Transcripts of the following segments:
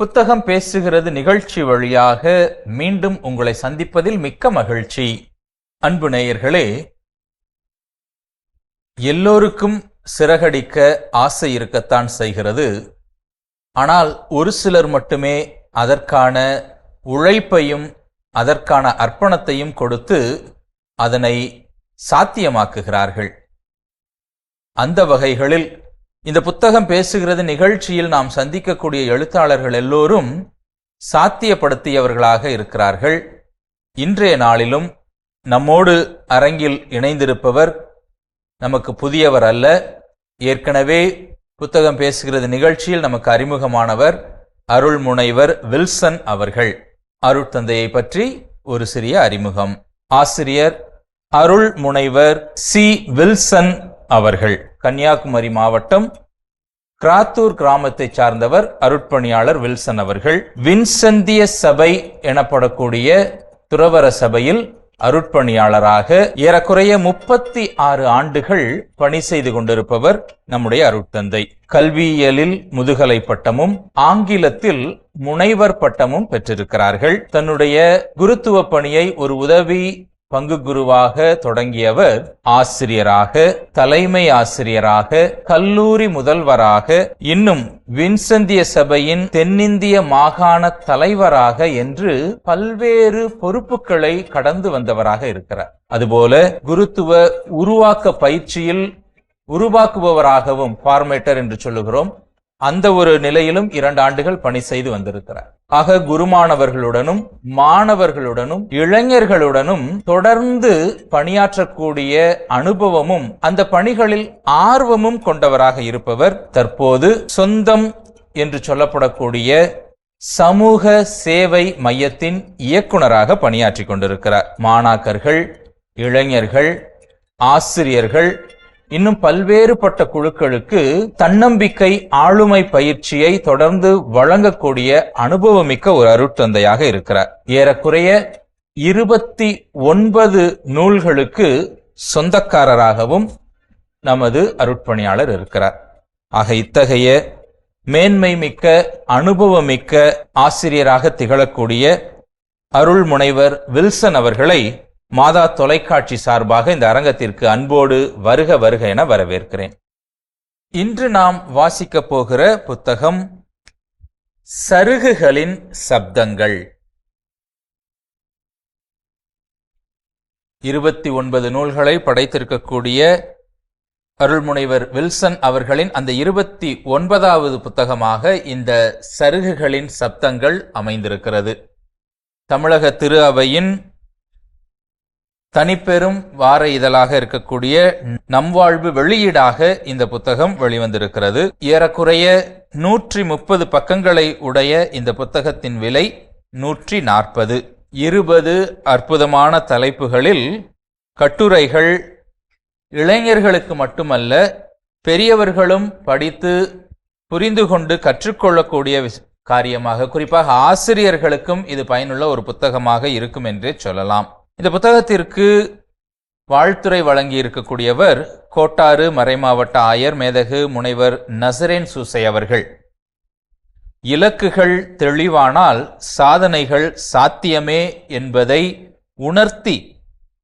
புத்தகம் பேசுகிறது நிகழ்ச்சி வழியாக மீண்டும் உங்களை சந்திப்பதில் மிக்க மகிழ்ச்சி. அன்பு நேயர்களே எல்லோருக்கும் சிறகடிக்க ஆசை இருக்கத்தான் செய்கிறது. ஆனால் ஒரு சிலர் மட்டுமே அதற்கான உழைப்பையும் அதற்கான அர்ப்பணத்தையும் கொடுத்து அதனை சாத்தியமாக்குகிறார்கள். அந்த வகைகளில் இந்த புத்தகம் பேசுகிறது நிகழ்ச்சியில் நாம் சந்திக்கக்கூடிய எழுத்தாளர்கள் எல்லோரும் சாத்தியப்படுத்தியவர்களாக இருக்கிறார்கள். இன்றைய நாளிலும் நம்மோடு அரங்கில் இணைந்திருப்பவர் நமக்கு புதியவர் அல்ல. ஏற்கனவே புத்தகம் பேசுகிறது நிகழ்ச்சியில் நமக்கு அறிமுகமானவர் அருள்முனைவர் வில்சன் அவர்கள். அருட்தந்தையை பற்றி ஒரு சிறிய அறிமுகம். ஆசிரியர் அருள் முனைவர் சி வில்சன் அவர்கள் கன்னியாகுமரி மாவட்டம் கிராத்தூர் கிராமத்தை சார்ந்தவர் அருட்பணியாளர் வில்சன் அவர்கள். வின்சந்திய சபை எனப்படக்கூடிய துறவர சபையில் அருட்பணியாளராக ஏறக்குறைய முப்பத்தி ஆறு ஆண்டுகள் பணி செய்து கொண்டிருப்பவர் நம்முடைய அருட்தந்தை. கல்வியியலில் முதுகலை பட்டமும் ஆங்கிலத்தில் முனைவர் பட்டமும் பெற்றிருக்கிறார்கள். தன்னுடைய குருத்துவ பணியை ஒரு உதவி பங்கு குருவாக தொடங்கியவர் ஆசிரியராக தலைமை ஆசிரியராக கல்லூரி முதல்வராக இன்னும் வின்சந்திய சபையின் தென்னிந்திய மாகாண தலைவராக என்று பல்வேறு பொறுப்புகளை கடந்து வந்தவராக இருக்கிறார். அதுபோல குருத்துவ உருவாக்க பயிற்சியில் உருவாக்குபவராகவும் ஃபார்மேட்டர் என்று சொல்லுகிறோம். அந்த ஒரு நிலையிலும் இரண்டு ஆண்டுகள் பணி செய்து வந்திருக்கிறார். ஆக குருமானவர்களுடனும் மாணவர்களுடனும் இளைஞர்களுடனும் தொடர்ந்து பணியாற்றக்கூடிய அனுபவமும் அந்த பணிகளில் ஆர்வமும் கொண்டவராக இருப்பவர் தற்போது சொந்தம் என்று சொல்லப்படக்கூடிய சமூக சேவை மையத்தின் இயக்குனராக பணியாற்றி கொண்டிருக்கிறார். மாணாக்கர்கள் இளைஞர்கள் ஆசிரியர்கள் இன்னும் பல்வேறுபட்ட குழுக்களுக்கு தன்னம்பிக்கை ஆளுமை பயிற்சியை தொடர்ந்து வழங்கக்கூடிய அனுபவமிக்க ஒரு அருட்தந்தையாக இருக்கிறார். ஏறக்குறைய இருபத்தி ஒன்பது நூல்களுக்கு சொந்தக்காரராகவும் நமது அருட்பணியாளர் இருக்கிறார். ஆக இத்தகைய மேன்மை மிக்க அனுபவமிக்க ஆசிரியராக திகழக்கூடிய அருள் முனைவர் வில்சன் அவர்களை மாதா தொலைக்காட்சி சார்பாக இந்த அரங்கத்திற்கு அன்போடு வருக வருக என வரவேற்கிறேன். இன்று நாம் வாசிக்கப் போகிற புத்தகம் சருகுகளின் சப்தங்கள். இருபத்தி ஒன்பது நூல்களை படைத்திருக்கக்கூடிய அருள்முனைவர் வில்சன் அவர்களின் அந்த இருபத்தி ஒன்பதாவது புத்தகமாக இந்த சருகுகளின் சப்தங்கள் அமைந்திருக்கிறது. தமிழக திரு அவையின் தனிப்பெரும் வார இதழாக இருக்கக்கூடிய நம் வாழ்வு வெளியீடாக இந்த புத்தகம் வெளிவந்திருக்கிறது. ஏறக்குறைய நூற்றி முப்பது பக்கங்களை உடைய இந்த புத்தகத்தின் விலை நூற்றி நாற்பது இருபது அற்புதமான தலைப்புகளில் கட்டுரைகள் இளைஞர்களுக்கு மட்டுமல்ல பெரியவர்களும் படித்து புரிந்து கொண்டு கற்றுக்கொள்ளக்கூடிய காரியமாக குறிப்பாக ஆசிரியர்களுக்கும் இது பயனுள்ள ஒரு புத்தகமாக இருக்கும் என்றே சொல்லலாம். இந்த புத்தகத்திற்கு வாழ்த்துறை வழங்கி இருக்கக்கூடியவர் கோட்டாறு மறைமாவட்ட ஆயர் மேதகு முனைவர் நசரேன் சூசை அவர்கள். இலக்குகள் தெளிவானால் சாதனைகள் சாத்தியமே என்பதை உணர்த்தி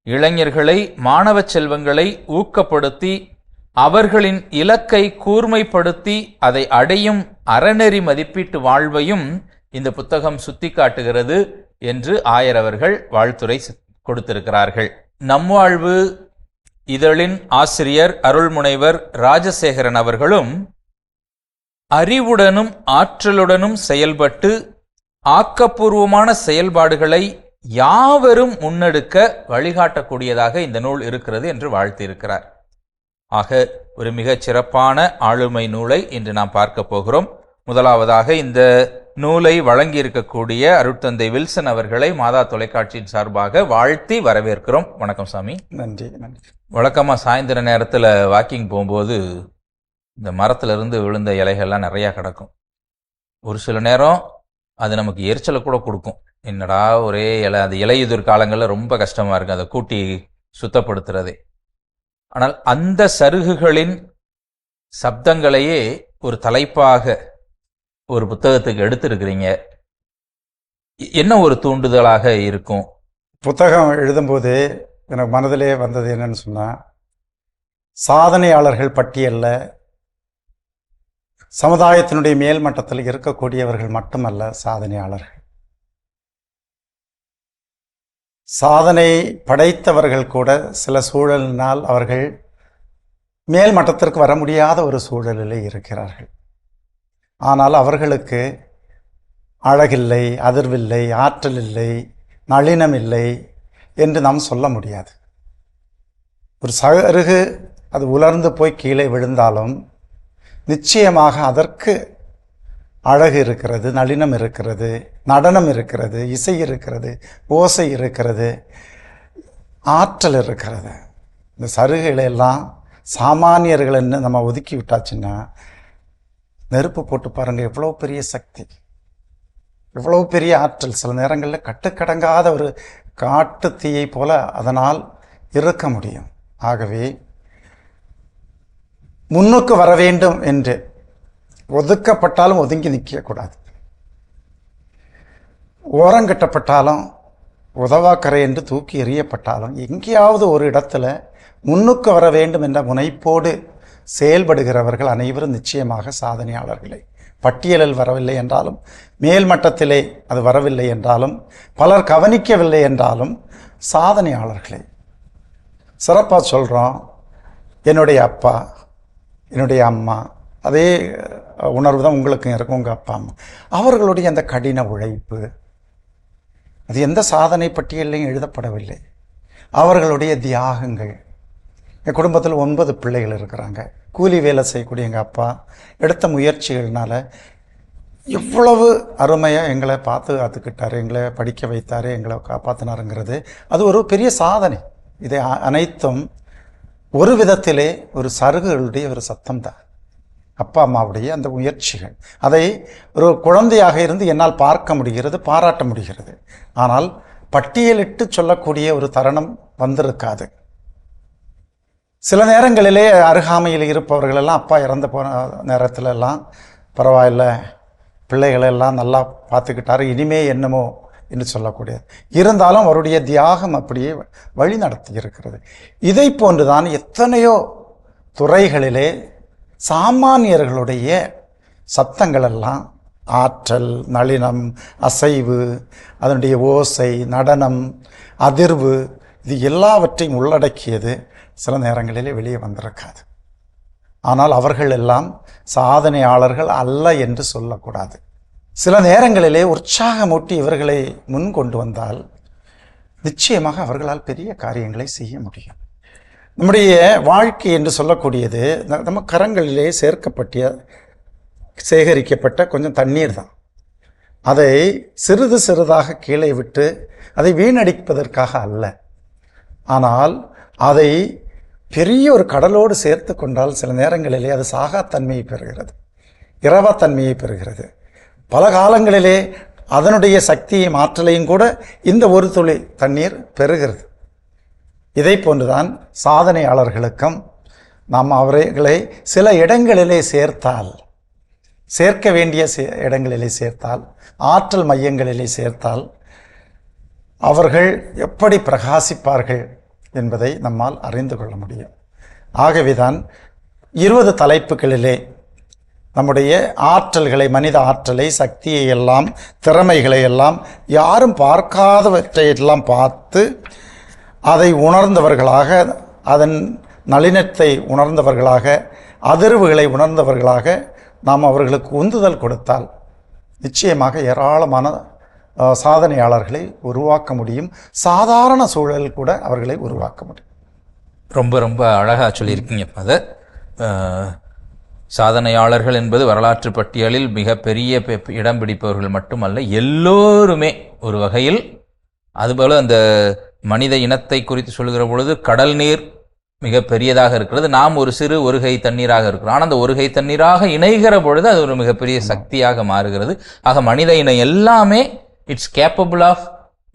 இளைஞர்களை மாணவ செல்வங்களை ஊக்கப்படுத்தி அவர்களின் இலக்கை கூர்மைப்படுத்தி அதை அடையும் அறநெறி மதிப்பீட்டு வாழ்வையும் இந்த புத்தகம் சுட்டிக்காட்டுகிறது என்று ஆயர் அவர்கள் வாழ்த்துரை கொடுத்திருக்கிறார்கள். நம்மாழ்வு இதழின் ஆசிரியர் அருள்முனைவர் ராஜசேகரன் அவர்களும் அறிவுடனும் ஆற்றலுடனும் செயல்பட்டு ஆக்கப்பூர்வமான செயல்பாடுகளை யாவரும் முன்னெடுக்க வழிகாட்டக்கூடியதாக இந்த நூல் இருக்கிறது என்று வாழ்த்தியிருக்கிறார். ஆக ஒரு மிகச் சிறப்பான ஆளுமை நூலை இன்று நாம் பார்க்க போகிறோம். முதலாவதாக இந்த நூலை வழங்கி இருக்கக்கூடிய அருட்தந்தை வில்சன் அவர்களை மாதா தொலைக்காட்சியின் சார்பாக வாழ்த்தி வரவேற்கிறோம். வணக்கம் சாமி. நன்றி நன்றி. வழக்கமாக சாயந்தர நேரத்தில் வாக்கிங் போகும்போது இந்த மரத்துல இருந்து விழுந்த இலைகள்லாம் நிறையா கிடக்கும். ஒரு சில நேரம் அது நமக்கு எரிச்சலை கூட கொடுக்கும். என்னடா ஒரே இலை அது இலையுதிர் காலங்களில் ரொம்ப கஷ்டமாக இருக்கும் அதை கூட்டி சுத்தப்படுத்துறதே. ஆனால் அந்த சருகுகளின் சப்தங்களையே ஒரு தலைப்பாக ஒரு புத்தகத்துக்கு எடுத்திருக்கிறீங்க. என்ன ஒரு தூண்டுதலாக இருக்கும்? புத்தகம் எழுதும்போது எனக்கு மனதிலே வந்தது என்னன்னு சொன்னால் சாதனையாளர்கள் பட்டியலில் சமுதாயத்தினுடைய மேல் மட்டத்தில் இருக்கக்கூடியவர்கள் மட்டுமல்ல சாதனையாளர்கள். சாதனை படைத்தவர்கள் கூட சில சூழலினால் அவர்கள் மேல் மட்டத்திற்கு வர முடியாத ஒரு சூழலில் இருக்கிறார்கள். ஆனால் அவர்களுக்கு அழகில்லை அதிர்வில்லை ஆற்றல் இல்லை நளினம் இல்லை என்று நாம் சொல்ல முடியாது. ஒரு சருகு அது உலர்ந்து போய் கீழே விழுந்தாலும் நிச்சயமாக அதற்கு அழகு இருக்கிறது நளினம் இருக்கிறது நடனம் இருக்கிறது இசை இருக்கிறது ஓசை இருக்கிறது ஆற்றல் இருக்கிறது. இந்த சருகுகளையெல்லாம் சாமானியர்கள்னு நம்ம ஒதுக்கி விட்டாச்சுன்னா நெருப்பு போட்டு பாருங்கள் எவ்வளோ பெரிய சக்தி. எவ்வளோ பெரிய ஆற்றல். சில நேரங்களில் கட்டுக்கடங்காத ஒரு காட்டு தீயை போல அதனால் இருக்க முடியும். ஆகவே முன்னுக்கு வர வேண்டும் என்று ஒதுக்கப்பட்டாலும் ஒதுங்கி நிற்கக்கூடாது. ஓரங்கட்டப்பட்டாலும் உதவாக்கரை என்று தூக்கி எறியப்பட்டாலும் எங்கேயாவது ஒரு இடத்துல முன்னுக்கு வர வேண்டும் என்ற முனைப்போடு செயல்படுகிறவர்கள் அனைவரும் நிச்சயமாக சாதனையாளர்களே. பட்டியலில் வரவில்லை என்றாலும் மேல் மட்டத்திலே அது வரவில்லை என்றாலும் பலர் கவனிக்கவில்லை என்றாலும் சாதனையாளர்களே. சிறப்பாக சொல்கிறோம் என்னுடைய அப்பா என்னுடைய அம்மா அதே உணர்வு தான் உங்களுக்கும் இருக்கும் உங்கள் அப்பா அம்மா. அவர்களுடைய அந்த கடின உழைப்பு அது எந்த சாதனை பட்டியலையும் எழுதப்படவில்லை. அவர்களுடைய தியாகங்கள் என் குடும்பத்தில் ஒன்பது பிள்ளைகள் இருக்கிறாங்க. கூலி வேலை செய்யக்கூடிய எங்கள் அப்பா எடுத்த முயற்சிகள்னால எவ்வளவு அருமையாக எங்களை பார்த்து காத்துக்கிட்டார் எங்களை படிக்க வைத்தார் எங்களை காப்பாற்றினாருங்கிறது அது ஒரு பெரிய சாதனை. இதை அனைத்தும் ஒரு விதத்திலே ஒரு சருகுகளுடைய ஒரு சத்தம் தான் அப்பா அம்மாவுடைய அந்த முயற்சிகள். அதை ஒரு குழந்தையாக இருந்து என்னால் பார்க்க முடிகிறது பாராட்ட முடிகிறது. ஆனால் பட்டியலிட்டு சொல்லக்கூடிய ஒரு தருணம் வந்திருக்காது. சில நேரங்களிலே அருகாமையில் இருப்பவர்கள் எல்லாம் அப்பா இறந்து போன நேரத்துலலாம் பரவாயில்ல பிள்ளைகளெல்லாம் நல்லா பார்த்துக்கிட்டாரு இனிமே என்னமோ என்று சொல்லக்கூடியது. இருந்தாலும் அவருடைய தியாகம் அப்படியே வழி நடத்தி இருக்கிறது. இதை போன்றுதான் எத்தனையோ துறைகளிலே சாமானியர்களுடைய சத்தங்களெல்லாம் ஆற்றல் நளினம் அசைவு அதனுடைய ஓசை நடனம் அதிர்வு இது எல்லாவற்றையும் உள்ளடக்கியது. சில நேரங்களிலே வெளியே வந்திருக்காது. ஆனால் அவர்கள் எல்லாம் சாதனையாளர்கள் அல்ல என்று சொல்லக்கூடாது. சில நேரங்களிலே உற்சாகமூட்டி இவர்களை முன் கொண்டு வந்தால் நிச்சயமாக அவர்களால் பெரிய காரியங்களை செய்ய முடியும். நம்முடைய வாழ்க்கை என்று சொல்லக்கூடியது ந- நம்ம கரங்களிலே சேர்க்கப்பட்ட சேகரிக்கப்பட்ட கொஞ்சம் தண்ணீர் தான். அதை சிறிது சிறிதாக கீழே விட்டு அதை வீணடிப்பதற்காக அல்ல. ஆனால் அதை பெரிய ஒரு கடலோடு சேர்த்து கொண்டால் சில நேரங்களிலே அது சாகாத்தன்மையை பெறுகிறது இரவத்தன்மையை பெறுகிறது. பல காலங்களிலே அதனுடைய சக்தியையும் ஆற்றலையும் கூட இந்த ஒரு துளி தண்ணீர் பெறுகிறது. இதை போன்றுதான் சாதனையாளர்களுக்கும் நாம் அவர்களை சில இடங்களிலே சேர்த்தால் சேர்க்க வேண்டிய சே- இடங்களிலே சேர்த்தால் ஆற்றல் மையங்களிலே சேர்த்தால் அவர்கள் எப்படி பிரகாசிப்பார்கள் என்பதை நம்மால் அறிந்து கொள்ள முடியும். ஆகவேதான் இருபது தலைப்புகளிலே நம்முடைய ஆற்றல்களை மனித ஆற்றலை சக்தியை எல்லாம் திறமைகளை எல்லாம் யாரும் பார்க்காதவற்றை எல்லாம் பார்த்து அதை உணர்ந்தவர்களாக அதன் நளினத்தை உணர்ந்தவர்களாக அதிர்வுகளை உணர்ந்தவர்களாக நாம் அவர்களுக்கு உந்துதல் கொடுத்தால் நிச்சயமாக ஏராளமான சாதனையாளர்களை உருவாக்க முடியும். சாதாரண சூழல் கூட அவர்களை உருவாக்க முடியும். ரொம்ப ரொம்ப அழகாக சொல்லியிருக்கீங்க அதை சாதனையாளர்கள் என்பது வரலாற்று பட்டியலில் மிகப்பெரிய இடம் பிடிப்பவர்கள் மட்டுமல்ல எல்லோருமே ஒரு வகையில் அதுபோல அந்த மனித இனத்தை குறித்து சொல்கிற பொழுது கடல் நீர் மிக பெரியதாக இருக்கிறது. நாம் ஒரு சிறு ஒரு கை தண்ணீராக இருக்கிறோம். ஆனால் அந்த ஒரு கை தண்ணீராக இணைகிற பொழுது அது ஒரு மிகப்பெரிய சக்தியாக மாறுகிறது. ஆக மனித இனம் எல்லாமே it's capable of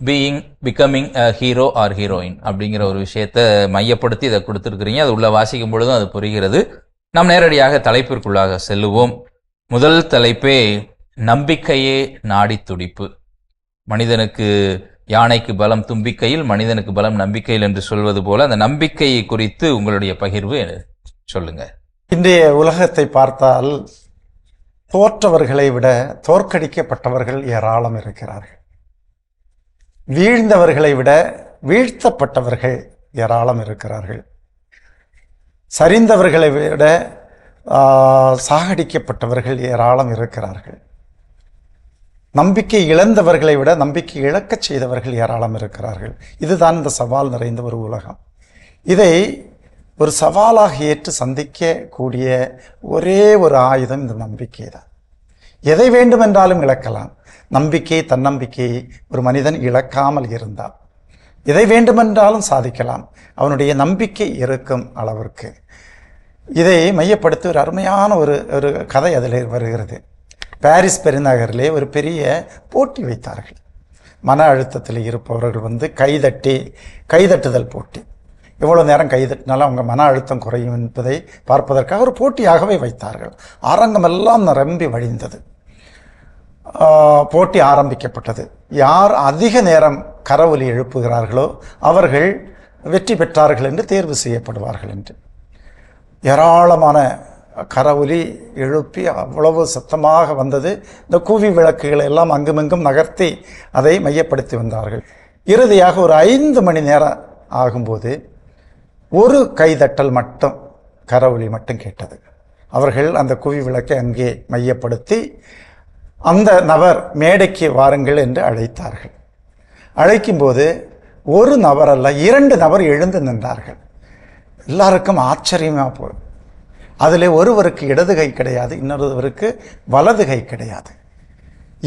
being becoming a hero or heroine அப்படிங்கிற ஒரு விஷயத்தை மையப்படுத்தி இதை கொடுத்துருக்குறீங்க. அது உள்ள வாசிக்கும் பொழுதும் அது புரிகிறது. நாம் நேரடியாக தலைப்பிற்குள்ளாக செல்லுவோம். முதல் தலைப்பே நம்பிக்கையே நாடி துடிப்பு. மனிதனுக்கு யானைக்கு பலம் தும்பிக்கையில் மனிதனுக்கு பலம் நம்பிக்கையில் என்று சொல்வது போல அந்த நம்பிக்கையை குறித்து உங்களுடைய பகிர்வு சொல்லுங்க. இன்றைய உலகத்தை பார்த்தால் தோற்றவர்களை விட தோற்கடிக்கப்பட்டவர்கள் ஏராளம் இருக்கிறார்கள். வீழ்ந்தவர்களை விட வீழ்த்தப்பட்டவர்கள் ஏராளம் இருக்கிறார்கள். சரிந்தவர்களை விட சாகடிக்கப்பட்டவர்கள் ஏராளம் இருக்கிறார்கள். நம்பிக்கை இழந்தவர்களை விட நம்பிக்கை இழக்கச் செய்தவர்கள் ஏராளம் இருக்கிறார்கள். இதுதான் இந்த சவால் நிறைந்த ஒரு உலகம். இதை ஒரு சவாலாக ஏற்று சந்திக்கக்கூடிய ஒரே ஒரு ஆயுதம் இந்த நம்பிக்கை தான். எதை வேண்டுமென்றாலும் இழக்கலாம். நம்பிக்கை தன்னம்பிக்கையை ஒரு மனிதன் இழக்காமல் இருந்தால். எதை வேண்டுமென்றாலும் சாதிக்கலாம். அவனுடைய நம்பிக்கை இருக்கும் அளவிற்கு. இதை மையப்படுத்தி ஒரு அருமையான ஒரு ஒரு கதை அதில் வருகிறது. பாரிஸ் பெருநகரிலே ஒரு பெரிய போட்டி வைத்தார்கள். மன அழுத்தத்தில் இருப்பவர்கள் வந்து கைதட்டி கைதட்டுதல் போட்டி. எவ்வளோ நேரம் கைதட்டினாலும் அவங்க மன அழுத்தம் குறையும் என்பதை பார்ப்பதற்காக ஒரு போட்டியாகவே வைத்தார்கள். அரங்கமெல்லாம் நிரம்பி வழிந்தது. போட்டி ஆரம்பிக்கப்பட்டது. யார் அதிக நேரம் கரவொலி எழுப்புகிறார்களோ அவர்கள் வெற்றி பெற்றார்கள் என்று தேர்வு செய்யப்படுவார்கள் என்று. ஏராளமான கரவொலி எழுப்பி அவ்வளவு சத்தமாக வந்தது. இந்த கூவி விளக்குகளை எல்லாம் அங்குமிங்கும் நகர்த்தி அதை மையப்படுத்தி வந்தார்கள். இறுதியாக ஒரு ஐந்து மணி நேரம் ஆகும்போது ஒரு கைதட்டல் மட்டும் கரவொலி மட்டும் கேட்டது. அவர்கள் அந்த குவி விளக்கை அங்கே மையப்படுத்தி அந்த நபர் மேடைக்கு வாருங்கள் என்று அழைத்தார்கள். அழைக்கும்போது ஒரு நபர் அல்ல இரண்டு நபர் எழுந்து நின்றார்கள். எல்லாருக்கும் ஆச்சரியமாக போ அதில் ஒருவருக்கு இடது கை கிடையாது இன்னொருவருக்கு வலது கை கிடையாது.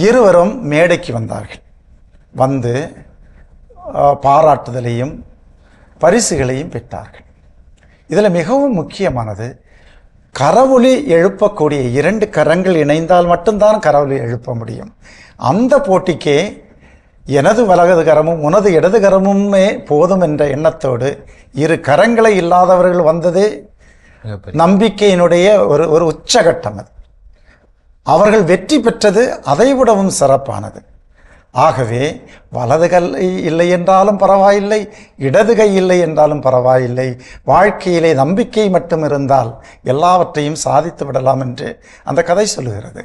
இருவரும் மேடைக்கு வந்தார்கள். வந்து பாராட்டுதலையும் பரிசுகளையும் பெற்றார்கள். இதில் மிகவும் முக்கியமானது கரவொலி எழுப்பக்கூடிய இரண்டு கரங்கள் இணைந்தால் மட்டும்தான் கரவொலி எழுப்ப முடியும். அந்த போட்டிக்கே எனது வலது கரமும் உனது இடது கரமுமே போதும் என்ற எண்ணத்தோடு இரு கரங்களை இல்லாதவர்கள் வந்ததே நம்பிக்கையினுடைய ஒரு ஒரு உச்சகட்டம் அது. அவர்கள் வெற்றி பெற்றது அதைவிடவும் சிறப்பானது. ஆகவே வலது கை இல்லை என்றாலும் பரவாயில்லை இடது கை இல்லை என்றாலும் பரவாயில்லை வாழ்க்கையிலே நம்பிக்கை மட்டும் இருந்தால் எல்லாவற்றையும் சாதித்து விடலாம் என்று அந்த கதை சொல்லுகிறது.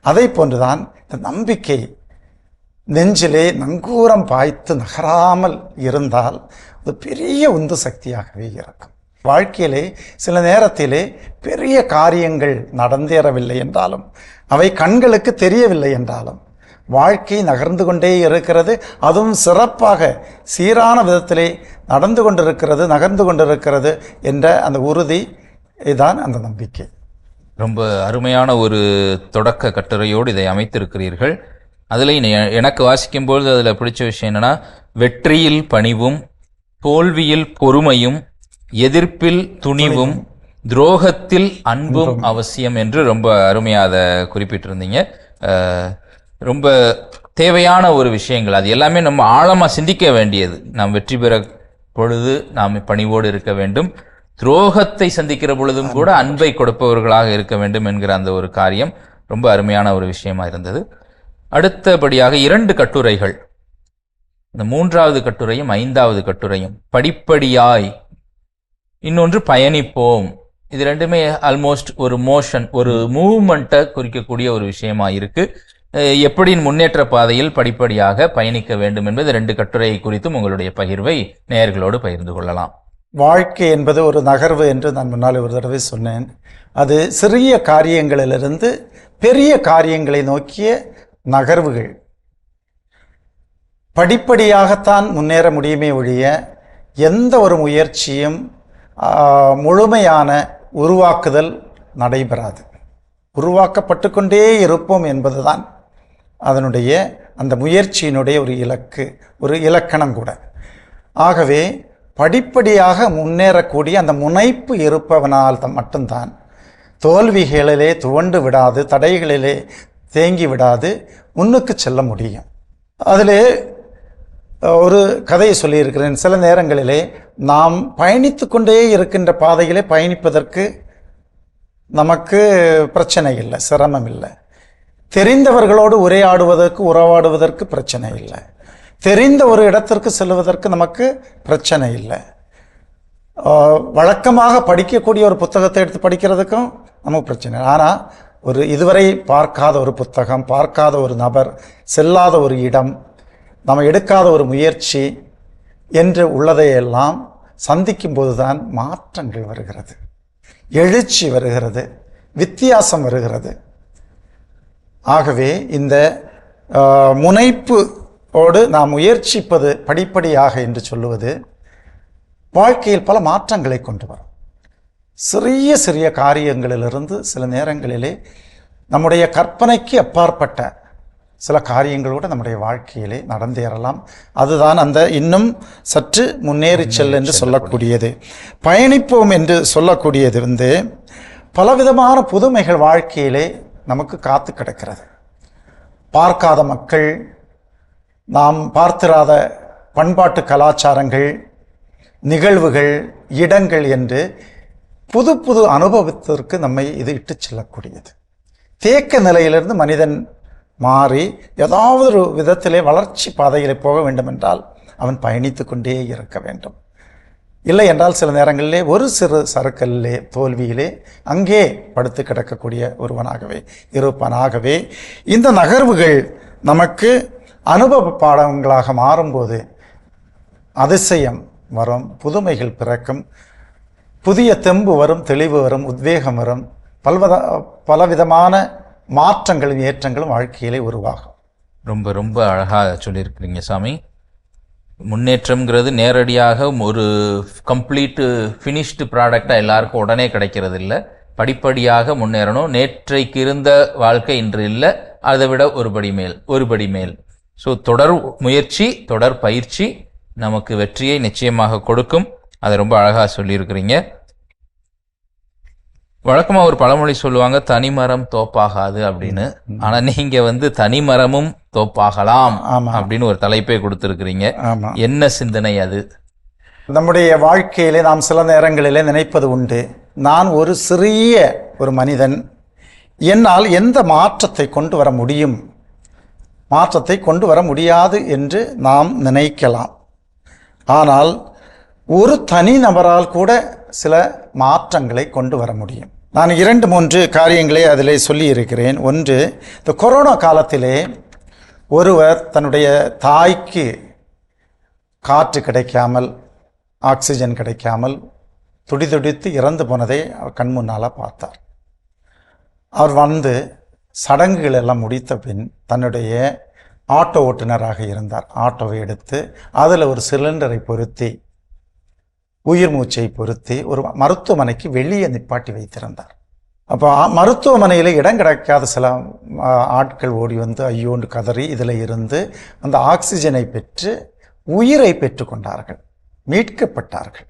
அதை போன்றுதான் இந்த நம்பிக்கை நெஞ்சிலே நங்கூரம் பாய்த்து நகராமல் இருந்தால் அது பெரிய உந்து சக்தியாகவே இருக்கும். வாழ்க்கையிலே சில நேரத்திலே பெரிய காரியங்கள் நடந்தேறவில்லை என்றாலும் அவை கண்களுக்கு தெரியவில்லை என்றாலும் வாழ்க்கை நகர்ந்து கொண்டே இருக்கிறது. அதுவும் சிறப்பாக சீரான விதத்திலே நடந்து கொண்டிருக்கிறது நகர்ந்து கொண்டிருக்கிறது என்ற அந்த உறுதி தான் அந்த நம்பிக்கை. ரொம்ப அருமையான ஒரு தொடக்க கட்டுரையோடு இதை அமைத்திருக்கிறீர்கள். அதில் எனக்கு வாசிக்கும்போது அதில் பிடிச்ச விஷயம் என்னன்னா வெற்றியில் பணிவும் தோல்வியில் பொறுமையும் எதிர்ப்பில் துணிவும் துரோகத்தில் அன்பும் அவசியம் என்று ரொம்ப அருமையாக அதை குறிப்பிட்டிருந்தீங்க. ரொம்ப தேவையான ஒரு விஷயங்கள். அது எல்லாமே நம்ம ஆழமாக சிந்திக்க வேண்டியது. நாம் வெற்றி பெற பொழுது நாம் பணிவோடு இருக்க வேண்டும். துரோகத்தை சந்திக்கிற பொழுதும் கூட அன்பை கொடுப்பவர்களாக இருக்க வேண்டும் என்கிற அந்த ஒரு காரியம் ரொம்ப அருமையான ஒரு விஷயமா இருந்தது. அடுத்தபடியாக இரண்டு கட்டுரைகள். இந்த மூன்றாவது கட்டுரையும் ஐந்தாவது கட்டுரையும். படிப்படியாய். இன்னொன்று பயணிப்போம். இது ரெண்டுமே ஆல்மோஸ்ட் ஒரு மோஷன் ஒரு மூவ்மெண்ட்டை குறிக்கக்கூடிய ஒரு விஷயமா இருக்கு. எப்படி முன்னேற்ற பாதையில் படிப்படியாக பயணிக்க வேண்டும் என்பது ரெண்டு கட்டுரை குறித்தும் உங்களுடைய பகிர்வை நேயர்களோடு பகிர்ந்து கொள்ளலாம். வாழ்க்கை என்பது ஒரு நகர்வு என்று நான் முன்னால் ஒரு தடவை சொன்னேன். அது சிறிய காரியங்களிலிருந்து பெரிய காரியங்களை நோக்கிய நகர்வுகள். படிப்படியாகத்தான் முன்னேற முடியுமே ஒழிய எந்த ஒரு முயற்சியும் முழுமையான உருவாக்குதல் நடைபெறாது. உருவாக்கப்பட்டு கொண்டே இருப்போம் என்பதுதான். அதனுடைய அந்த முயற்சியினுடைய ஒரு இலக்கு ஒரு இலக்கணம் கூட. ஆகவே படிப்படியாக முன்னேறக்கூடிய அந்த முனைப்பு இருப்பவனால் தான் மட்டும்தான். தோல்விகளிலே துவண்டு விடாது தடைகளிலே தேங்கி விடாது முன்னுக்கு செல்ல முடியும். அதிலே ஒரு கதையை சொல்லியிருக்கிறேன். சில நேரங்களிலே நாம் பயணித்து கொண்டே இருக்கின்ற பாதையிலே பயணிப்பதற்கு நமக்கு பிரச்சனை இல்லை சிரமம் இல்லை. தெரிந்தவர்களோடு உரையாடுவதற்கு உறவாடுவதற்கு பிரச்சனை இல்லை. தெரிந்த ஒரு இடத்திற்கு செல்வதற்கு நமக்கு பிரச்சனை இல்லை. வழக்கமாக படிக்கக்கூடிய ஒரு புத்தகத்தை எடுத்து படிக்கிறதுக்கும் நமக்கு பிரச்சனை இல்லை. ஆனால் ஒரு இதுவரை பார்க்காத ஒரு புத்தகம் பார்க்காத ஒரு நபர் செல்லாத ஒரு இடம் நம்ம எடுக்காத ஒரு முயற்சி என்று உள்ளதையெல்லாம் சந்திக்கும்போது தான் மாற்றங்கள் வருகிறது. எழுச்சி வருகிறது. வித்தியாசம் வருகிறது. ஆகவே இந்த முனைப்போடு நாம் முயற்சிப்பது படிப்படியாக என்று சொல்லுவது வாழ்க்கையில் பல மாற்றங்களை கொண்டு வரும். சிறிய சிறிய காரியங்களிலிருந்து சில நேரங்களிலே நம்முடைய கற்பனைக்கு அப்பாற்பட்ட சில காரியங்களோடு நம்முடைய வாழ்க்கையிலே நடந்தேறலாம். அதுதான் அந்த இன்னும் சற்று முன்னேறி செல் என்று சொல்லக்கூடியது. பயணிப்போம் என்று சொல்லக்கூடியது வந்து பலவிதமான புதுமைகள் வாழ்க்கையிலே நமக்கு காத்து கிடக்கிறது. பார்க்காத மக்கள் நாம் பார்த்திராத பண்பாட்டு கலாச்சாரங்கள் நிகழ்வுகள் இடங்கள் என்று புது புது அனுபவத்திற்கு நம்மை இது இட்டுச் செல்லக்கூடியது. தேக்க நிலையிலிருந்து மனிதன் மாறி ஏதாவது ஒரு விதத்திலே வளர்ச்சி பாதையில் போக வேண்டும் என்றால் அவன் பயணித்து கொண்டே இருக்க வேண்டும். இல்லை என்றால் சில நேரங்களிலே ஒரு சிறு சறுக்கல்லே தோல்வியிலே அங்கே படுத்து கிடக்கக்கூடிய ஒருவனாகவே இருப்பனாகவே இந்த நகர்வுகள் நமக்கு அனுபவ பாடங்களாக மாறும்போது அதிசயம் வரும் புதுமைகள் பிறக்கும் புதிய தெம்பு வரும் தெளிவு வரும் உத்வேகம் வரும் பல்வத பலவிதமான மாற்றங்களும் ஏற்றங்களும் வாழ்க்கையிலே உருவாகும். ரொம்ப ரொம்ப அழகாக சொல்லியிருக்கிறீங்க சாமி. முன்னேற்றம்ங்கிறது நேரடியாக ஒரு கம்ப்ளீட்டு ஃபினிஷ்டு ப்ராடக்டாக எல்லாருக்கும் உடனே கிடைக்கிறது இல்லை. படிப்படியாக முன்னேறணும். நேற்றைக்கு இருந்த வாழ்க்கை இன்று இல்லை. அதை விட ஒரு படி மேல் ஒரு படி மேல். ஸோ தொடர் முயற்சி தொடர் பயிற்சி நமக்கு வெற்றியை நிச்சயமாக கொடுக்கும். அதை ரொம்ப அழகாக சொல்லியிருக்கிறீங்க. வழக்கமாக ஒரு பழமொழி சொல்லுவாங்க தனிமரம் தோப்பாகாது அப்படின்னு. ஆனா நீங்க வந்து தனிமரமும் தோப்பாகலாம். அப்படின்னு ஒரு தலைப்பே கொடுத்துருக்கிறீங்க. ஆமாம் என்ன சிந்தனை அது? நம்முடைய வாழ்க்கையிலே நாம் சில நேரங்களிலே நினைப்பது உண்டு. நான் ஒரு சிறிய ஒரு மனிதன். என்னால் எந்த மாற்றத்தை கொண்டு வர முடியும்? மாற்றத்தை கொண்டு வர முடியாது என்று நாம் நினைக்கலாம். ஆனால் ஒரு தனி நபரால் கூட சில மாற்றங்களை கொண்டு வர முடியும். நான் இரண்டு மூன்று காரியங்களை அதில் சொல்லியிருக்கிறேன். ஒன்று இந்த கொரோனா காலத்திலே ஒருவர் தன்னுடைய தாய்க்கு காற்று கிடைக்காமல் ஆக்சிஜன் கிடைக்காமல் துடிதுடித்து இறந்து போனதை அவர் கண் முன்னால் பார்த்தார். அவர் வந்து சடங்குகள் எல்லாம் முடித்த பின் தன்னுடைய ஆட்டோ ஓட்டுநராக இருந்தார். ஆட்டோவை எடுத்து அதில் ஒரு சிலிண்டரை பொருத்தி உயிர் மூச்சை பொருத்தி ஒரு மருத்துவமனைக்கு வெளியே நிப்பாட்டி வைத்திருந்தார். அப்போ மருத்துவமனையில் இடம் கிடைக்காத சில ஆட்கள் ஓடி வந்து ஐயோண்டு கதறி இதில் இருந்து அந்த ஆக்சிஜனை பெற்று உயிரை பெற்றுக்கொண்டார்கள் மீட்கப்பட்டார்கள்.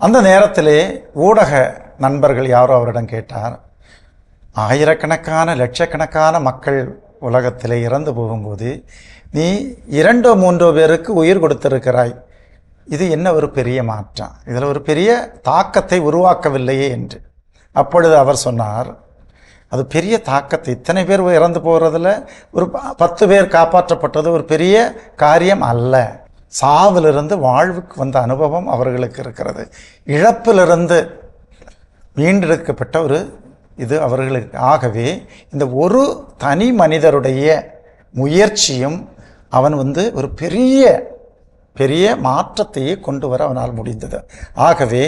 அந்த நேரத்திலே ஊடக நண்பர்கள் யாரோ அவரிடம் கேட்டார் ஆயிரக்கணக்கான லட்சக்கணக்கான மக்கள் உலகத்திலே இறந்து போகும்போது நீ இரண்டோ மூன்றோ பேருக்கு உயிர் கொடுத்திருக்கிறாய். இது என்ன ஒரு பெரிய மாற்றம்? இதில் ஒரு பெரிய தாக்கத்தை உருவாக்கவில்லையே என்று. அப்பொழுது அவர் சொன்னார் அது பெரிய தாக்கத்தை இத்தனை பேர் இறந்து போகிறதுல ஒரு பத்து பேர் காப்பாற்றப்பட்டது ஒரு பெரிய காரியம் அல்ல. சாவிலிருந்து வாழ்வுக்கு வந்த அனுபவம் அவர்களுக்கு இருக்கிறது. இழப்பிலிருந்து மீண்டெடுக்கப்பட்ட ஒரு இது அவர்களுக்கு. ஆகவே இந்த ஒரு தனி மனிதருடைய முயற்சியும் அவன் வந்து ஒரு பெரிய பெரிய மாற்றத்தையே கொண்டு வர அவனால் முடிந்தது. ஆகவே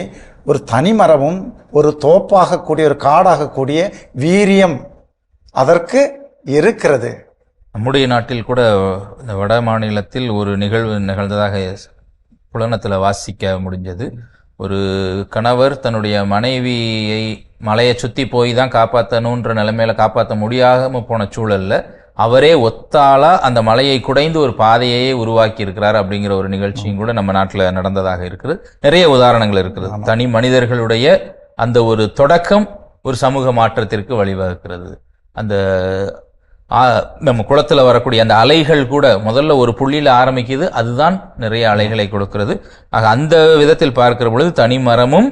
ஒரு தனிமரமும் ஒரு தோப்பாகக்கூடிய ஒரு காடாகக்கூடிய வீரியம் அதற்கு இருக்கிறது. நம்முடைய நாட்டில் கூட இந்த வட மாநிலத்தில் ஒரு நிகழ்வு நிகழ்ந்ததாக புலனத்தில் வாசிக்க முடிஞ்சது. ஒரு கணவர் தன்னுடைய மனைவியை மலையை சுற்றி போய் தான் காப்பாற்றணுன்ற நிலைமையில காப்பாற்ற முடியாமல் போன சூழல்ல அவரே ஒத்தாளா அந்த மலையை குடைந்து ஒரு பாதையையே உருவாக்கி இருக்கிறார் அப்படிங்கிற ஒரு நிகழ்ச்சியும் கூட நம்ம நாட்டில் நடந்ததாக இருக்குது. நிறைய உதாரணங்கள் இருக்குது. தனி மனிதர்களுடைய அந்த ஒரு தொடக்கம் ஒரு சமூக மாற்றத்திற்கு வழிவகுக்கிறது. அந்த நம்ம குளத்துல வரக்கூடிய அந்த அலைகள் கூட முதல்ல ஒரு புள்ளியில ஆரம்பிக்குது. அதுதான் நிறைய அலைகளை கொடுக்கிறது. ஆக அந்த விதத்தில் பார்க்கிற பொழுது தனி மரமும்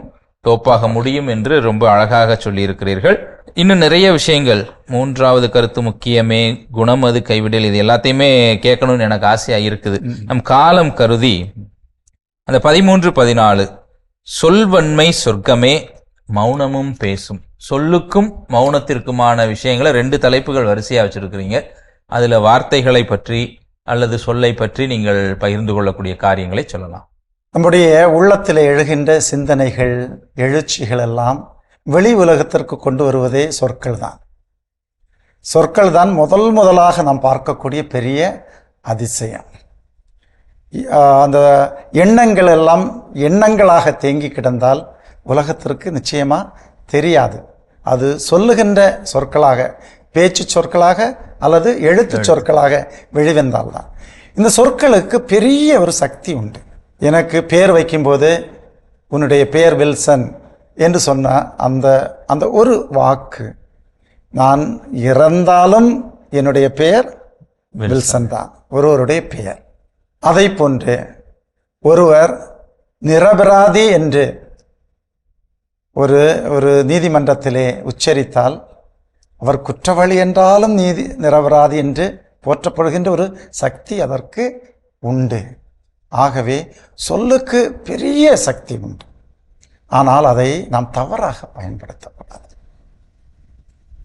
தோப்பாக முடியும் என்று ரொம்ப அழகாக சொல்லியிருக்கிறீர்கள். இன்னும் நிறைய விஷயங்கள். மூன்றாவது கருத்து முக்கியமே குணம் அது கைவிடல். இது எல்லாத்தையுமே கேட்கணும்னு எனக்கு ஆசையாக இருக்குது. நம் காலம் கருதி அந்த பதிமூன்று பதினாலு சொல்வன்மை சொர்க்கமே மௌனமும் பேசும். சொல்லுக்கும் மௌனத்திற்குமான விஷயங்களை ரெண்டு தலைப்புகள் வரிசையாக வச்சுருக்கிறீங்க. அதில் வார்த்தைகளை பற்றி அல்லது சொல்லை பற்றி நீங்கள் பகிர்ந்து கொள்ளக்கூடிய காரியங்களை சொல்லலாம். நம்முடைய உள்ளத்தில் எழுகின்ற சிந்தனைகள் எழுச்சிகள் எல்லாம் வெளி உலகத்திற்கு கொண்டு வருவதே சொற்கள் தான். சொற்கள் தான் முதல் முதலாக நாம் பார்க்கக்கூடிய பெரிய அதிசயம். அந்த எண்ணங்கள் எல்லாம் எண்ணங்களாக தேங்கி கிடந்தால் உலகத்திற்கு நிச்சயமா தெரியாது. அது சொல்லுகின்ற சொற்களாக பேச்சு சொற்களாக அல்லது எழுத்து சொற்களாக வெளிவந்தால்தான் இந்த சொற்களுக்கு பெரிய ஒரு சக்தி உண்டு. எனக்கு பேர் வைக்கும்போது உன்னுடைய பேர் வில்சன் என்று சொன்ன அந்த அந்த ஒரு வாக்கு. நான் இறந்தாலும் என்னுடைய பெயர் வில்சன் தான். ஒருவருடைய பெயர் அதை போன்று ஒருவர் நிரபராதி என்று ஒரு ஒரு நீதிமன்றத்திலே உச்சரித்தால் அவர் குற்றவாளி என்றாலும் நீதி நிரபராதி என்று போற்றப்படுகின்ற ஒரு சக்தி அதற்கு உண்டு. ஆகவே சொல்லுக்கு பெரிய சக்தி உண்டு. ஆனால் அதை நாம் தவறாக பயன்படுத்தக்கூடாது.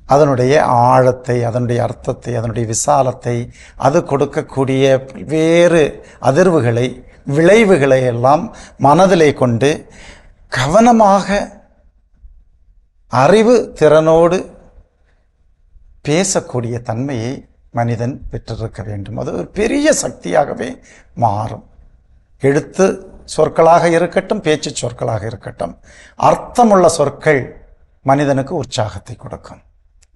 அதனுடைய ஆழத்தை அதனுடைய அர்த்தத்தை அதனுடைய விசாலத்தை அது கொடுக்கக்கூடிய வேறு அதிர்வுகளை விளைவுகளை எல்லாம் மனதிலே கொண்டு கவனமாக அறிவு திறனோடு பேசக்கூடிய தன்மையை மனிதன் பெற்றிருக்க வேண்டும். அது ஒரு பெரிய சக்தியாகவே மாறும். எழுத்து சொற்களாக இருக்கட்டும் பேச்சு சொற்களாக இருக்கட்டும். அர்த்தமுள்ள சொற்கள் மனிதனுக்கு உற்சாகத்தை கொடுக்கும்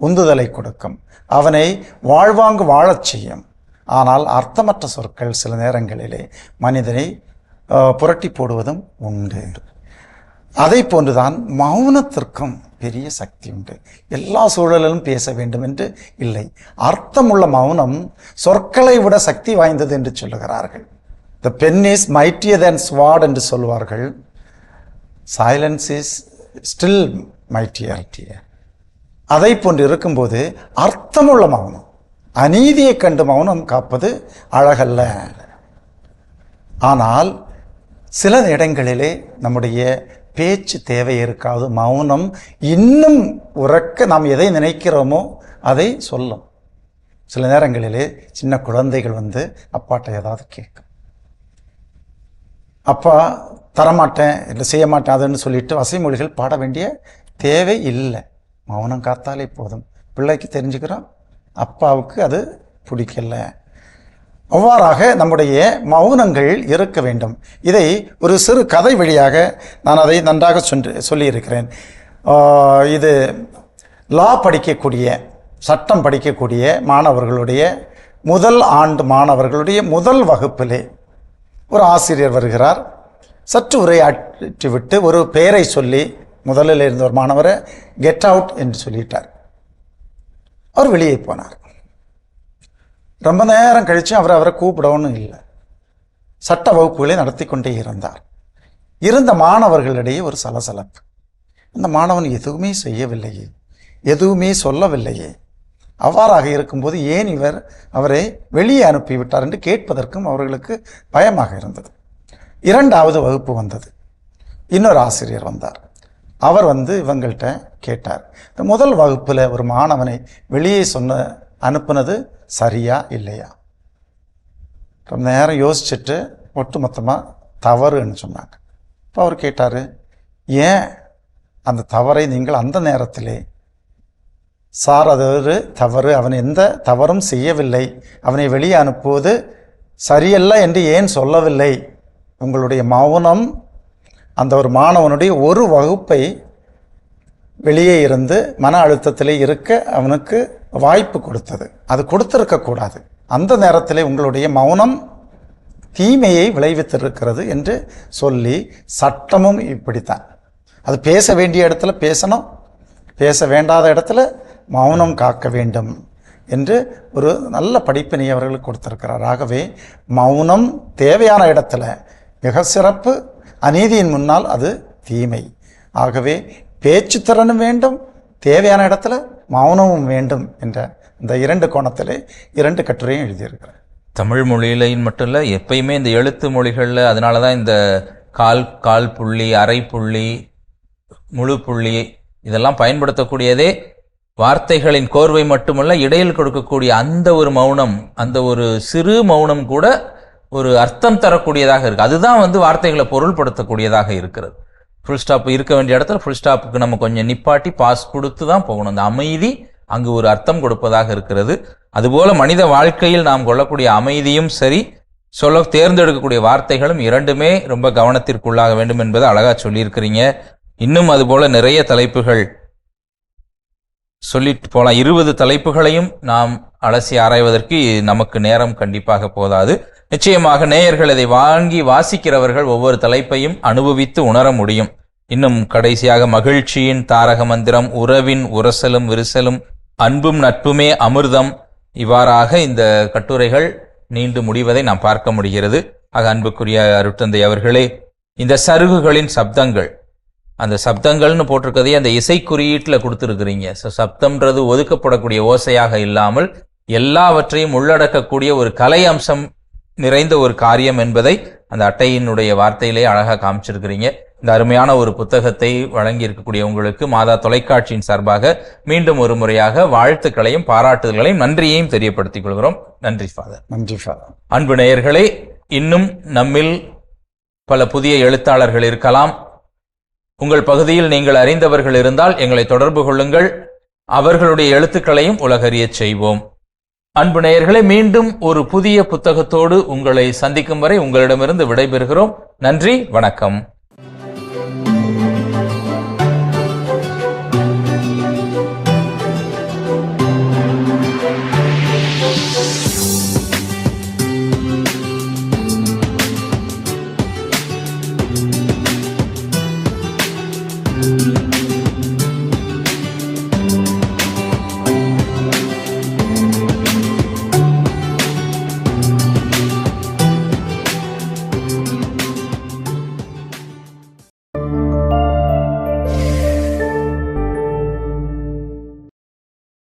உந்துதலை கொடுக்கும். அவனை வாழ்வாங்கு வாழச் செய்யும். ஆனால் அர்த்தமற்ற சொற்கள் சில நேரங்களிலே மனிதனை புரட்டி போடுவதும் உண்டு. அதை போன்றுதான் மௌனத்திற்கும் பெரிய சக்தி உண்டு. எல்லா சூழலிலும் பேச வேண்டும் என்று இல்லை. அர்த்தமுள்ள மௌனம் சொற்களை விட சக்தி வாய்ந்தது என்று சொல்லுகிறார்கள். The pen is mightier than sword என்று சொல்வார்கள். சைலன்ஸ் இஸ் ஸ்டில் மைட்டியர் அதை போன்று இருக்கும்போது அர்த்தமுள்ள மௌனம் அநீதியை கண்டு மௌனம் காப்பது அழகல்ல. ஆனால் சில இடங்களிலே நம்முடைய பேச்சு தேவை இருக்காது மௌனம் இன்னும் உறக்க நாம் எதை நினைக்கிறோமோ அதை சொல்லும். சில நேரங்களிலே சின்ன குழந்தைகள் வந்து அப்பாட்ட ஏதாவது கேட்கும். அப்பா தரமாட்டேன் இல்லை செய்ய மாட்டேன் அதுன்னு சொல்லிட்டு வசைமொழிகள் பாட வேண்டிய தேவை இல்லை. மௌனம் காத்தாலே போதும். பிள்ளைக்கு தெரிஞ்சுக்கிறோம் அப்பாவுக்கு அது பிடிக்கல. அவ்வாறாக நம்முடைய மௌனங்கள் இருக்க வேண்டும். இதை ஒரு சிறு கதை வழியாக நான் அதை நன்றாக சொன்று சொல்லியிருக்கிறேன். இது லா படிக்கக்கூடிய சட்டம் படிக்கக்கூடிய மாணவர்களுடைய முதல் ஆண்டு மாணவர்களுடைய முதல் வகுப்பிலே ஒரு ஆசிரியர் வருகிறார். சற்று உரையாற்றிவிட்டு ஒரு பெயரை சொல்லி முதலில் இருந்த ஒரு மாணவரை கெட் அவுட் என்று சொல்லிட்டார். அவர் வெளியே போனார். ரொம்ப நேரம் கழித்து அவர் அவரை கூப்பிடவும் இல்லை. சட்ட வகுப்புகளை நடத்தி கொண்டே இருந்தார். இருந்த மாணவர்களிடையே ஒரு சலசலப்பு. அந்த மாணவன் எதுவுமே செய்யவில்லையே. எதுவுமே சொல்லவில்லையே. அவ்வாறாக இருக்கும்போது ஏன் இவர் அவரை வெளியே அனுப்பிவிட்டார் என்று கேட்பதற்கும் அவர்களுக்கு பயமாக இருந்தது. இரண்டாவது வகுப்பு வந்தது. இன்னொரு ஆசிரியர் வந்தார். அவர் வந்து இவங்கள்ட்ட கேட்டார் இந்த முதல் வகுப்பில் ஒரு மாணவனை வெளியே சொன்ன அனுப்புனது சரியா இல்லையா? ரொம்ப நேரம் யோசிச்சுட்டு ஒட்டுமொத்தமாக தவறுன்னு சொன்னாங்க. இப்போ அவர் கேட்டார் ஏன் அந்த தவறை நீங்கள் அந்த நேரத்திலே சார் அது ஒரு தவறு. அவன் எந்த தவறும் செய்யவில்லை. அவனை வெளியே அனுப்புவது சரியல்ல என்று ஏன் சொல்லவில்லை? உங்களுடைய மௌனம் அந்த ஒரு மாணவனுடைய ஒரு வகுப்பை வெளியே இருந்து மன அழுத்தத்திலே இருக்க அவனுக்கு வாய்ப்பு கொடுத்தது. அது கொடுத்திருக்கக்கூடாது அந்த நேரத்தில் உங்களுடைய மௌனம் தீமையை விளைவித்திருக்கிறது என்று சொல்லி சட்டமும் இப்படித்தான். அது பேச வேண்டிய இடத்துல பேசணும். பேச வேண்டாத இடத்துல மௌனம் காக்க வேண்டும் என்று ஒரு நல்ல படிப்பினை அவர்களுக்கு கொடுத்திருக்கிறார். ஆகவே மௌனம் தேவையான இடத்துல மிக சிறப்பு. அநீதியின் முன்னால் அது தீமை. ஆகவே பேச்சுத்திறனும் வேண்டும் தேவையான இடத்துல மௌனமும் வேண்டும் என்ற இந்த இரண்டு கோணத்திலே இரண்டு கட்டுரையும் எழுதியிருக்கிறார். தமிழ் மொழியிலையும் மட்டும் இல்லை எப்பயுமே இந்த எழுத்து மொழிகளில் அதனால தான் இந்த கால் கால் புள்ளி அரை புள்ளி முழு புள்ளி இதெல்லாம் பயன்படுத்தக்கூடியதே வார்த்தைகளின் கோர்வை மட்டுமல்ல இடையில் கொடுக்கக்கூடிய அந்த ஒரு மௌனம் அந்த ஒரு சிறு மௌனம் கூட ஒரு அர்த்தம் தரக்கூடியதாக இருக்கு. அதுதான் வந்து வார்த்தைகளை பொருள்படுத்தக்கூடியதாக இருக்கிறது. ஃபுல் ஸ்டாப் இருக்க வேண்டிய இடத்துல ஃபுல் ஸ்டாப்புக்கு நம்ம கொஞ்சம் நிப்பாட்டி பாஸ் கொடுத்து தான் போகணும். அந்த அமைதி அங்கு ஒரு அர்த்தம் கொடுப்பதாக இருக்கிறது. அதுபோல மனித வாழ்க்கையில் நாம் கொள்ளக்கூடிய அமைதியும் சரி சொல்ல தேர்ந்தெடுக்கக்கூடிய வார்த்தைகளும் இரண்டுமே ரொம்ப கவனத்திற்குள்ளாக வேண்டும் என்பதை அழகாக சொல்லியிருக்கிறீங்க. இன்னும் அதுபோல நிறைய தலைப்புகள் சொல்லிட்டு போகலாம் இருபது தலைப்புகளையும் நாம் அலசி ஆராய்வதற்கு நமக்கு நேரம் கண்டிப்பாக போதாது. நிச்சயமாக நேயர்கள் இதை வாங்கி வாசிக்கிறவர்கள் ஒவ்வொரு தலைப்பையும் அனுபவித்து உணர முடியும். இன்னும் கடைசியாக மகிழ்ச்சியின் தாரக மந்திரம் உறவின் உரசலும் விரிசலும் அன்பும் நட்புமே அமிர்தம் இவ்வாறாக இந்த கட்டுரைகள் நீண்டு முடிவதை நாம் பார்க்க முடிகிறது. ஆக அன்புக்குரிய அருட்தந்தை அவர்களே இந்த சருகுகளின் சப்தங்கள் அந்த சப்தங்கள்னு போட்டிருக்கதே அந்த இசை குறியீட்டில் கொடுத்துருக்கிறீங்க. ஸோ சப்தம்ன்றது ஒதுக்கப்படக்கூடிய ஓசையாக இல்லாமல் எல்லாவற்றையும் உள்ளடக்கக்கூடிய ஒரு கலை அம்சம் நிறைந்த ஒரு காரியம் என்பதை அந்த அட்டையினுடைய வார்த்தையிலே அழகாக காமிச்சிருக்கிறீங்க. இந்த அருமையான ஒரு புத்தகத்தை வழங்கி இருக்கக்கூடிய உங்களுக்கு மாதா தொலைக்காட்சியின் சார்பாக மீண்டும் ஒரு முறையாக வாழ்த்துக்களையும் பாராட்டுதல்களையும் நன்றியையும் தெரியப்படுத்திக் கொள்கிறோம். நன்றி ஃபாதர் நன்றி ஃபாதர் அன்பு நேயர்களே இன்னும் நம்மில் பல புதிய எழுத்தாளர்கள் இருக்கலாம். உங்கள் பகுதியில் நீங்கள் அறிந்தவர்கள் இருந்தால் எங்களை தொடர்பு கொள்ளுங்கள். அவர்களுடைய எழுத்துக்களையும் உலகறியச் செய்வோம். அன்பு நேயர்களை மீண்டும் ஒரு புதிய புத்தகத்தோடு உங்களை சந்திக்கும் வரை உங்களிடமிருந்து விடைபெறுகிறோம். நன்றி வணக்கம்.